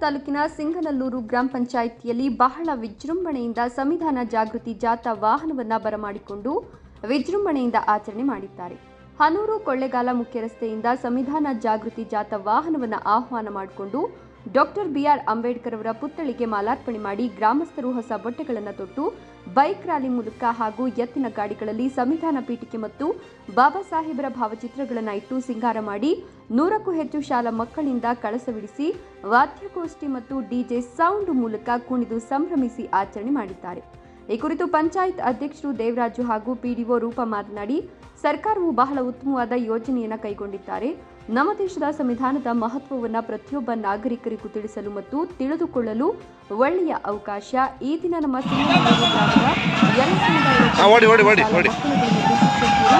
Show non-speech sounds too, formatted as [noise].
ತಾಲೂಕಿನ ಸಿಂಗನಲ್ಲೂರು ಗ್ರಾಮ ಪಂಚಾಯಿತಿಯಲ್ಲಿ ಬಹಳ ವಿಜೃಂಭಣೆಯಿಂದ ಸಂವಿಧಾನ ಜಾಗೃತಿ ಜಾಥಾ ವಾಹನವನ್ನ ಬರಮಾಡಿಕೊಂಡು ವಿಜೃಂಭಣೆಯಿಂದ ಆಚರಣೆ ಮಾಡಿದ್ದಾರೆ. ಹನೂರು ಕೊಳ್ಳೆಗಾಲ ಮುಖ್ಯ ರಸ್ತೆಯಿಂದ ಸಂವಿಧಾನ ಜಾಗೃತಿ ಜಾಥಾ ವಾಹನವನ್ನು ಆಹ್ವಾನ ಮಾಡಿಕೊಂಡು ಡಾಕ್ಟರ್ ಬಿಆರ್ ಅಂಬೇಡ್ಕರ್ ಅವರ ಪುತ್ಥಳಿಗೆ ಮಾಲಾರ್ಪಣೆ ಮಾಡಿ ಗ್ರಾಮಸ್ಥರು ಹೊಸ ಬಟ್ಟೆಗಳನ್ನು ತೊಟ್ಟು, ಬೈಕ್ ರ್ಯಾಲಿ ಮೂಲಕ ಹಾಗೂ ಎತ್ತಿನ ಗಾಡಿಗಳಲ್ಲಿ ಸಂವಿಧಾನ ಪೀಠಿಕೆ ಮತ್ತು ಬಾಬಾ ಸಾಹೇಬರ ಭಾವಚಿತ್ರಗಳನ್ನು ಇಟ್ಟು ಸಿಂಗಾರ ಮಾಡಿ, ನೂರಕ್ಕೂ ಹೆಚ್ಚು ಶಾಲಾ ಮಕ್ಕಳಿಂದ ಕಳಸವಿಡಿಸಿ ವಾದ್ಯಗೋಷ್ಠಿ ಮತ್ತು ಡಿಜೆ ಸೌಂಡ್ ಮೂಲಕ ಕುಣಿದು ಸಂಭ್ರಮಿಸಿ ಆಚರಣೆ ಮಾಡಿದ್ದಾರೆ. ಈ ಕುರಿತು ಪಂಚಾಯತ್ ಅಧ್ಯಕ್ಷರು ದೇವರಾಜು ಹಾಗೂ ಪಿಡಿಒ ರೂಪ ಮಾತನಾಡಿ ಸರ್ಕಾರವು ಬಹಳ ಉತ್ತಮವಾದ ಯೋಜನೆಯನ್ನು ಕೈಗೊಂಡಿದ್ದಾರೆ. ನಮ್ಮ ದೇಶದ ಸಂವಿಧಾನದ ಮಹತ್ವವನ್ನು ಪ್ರತಿಯೊಬ್ಬ ನಾಗರಿಕರಿಗೂ ತಿಳಿಸಲು ಮತ್ತು ತಿಳಿದುಕೊಳ್ಳಲು ಒಳ್ಳೆಯ ಅವಕಾಶ ಈ ದಿನ ನಮ್ಮ [laughs] ಎಲ್ಲ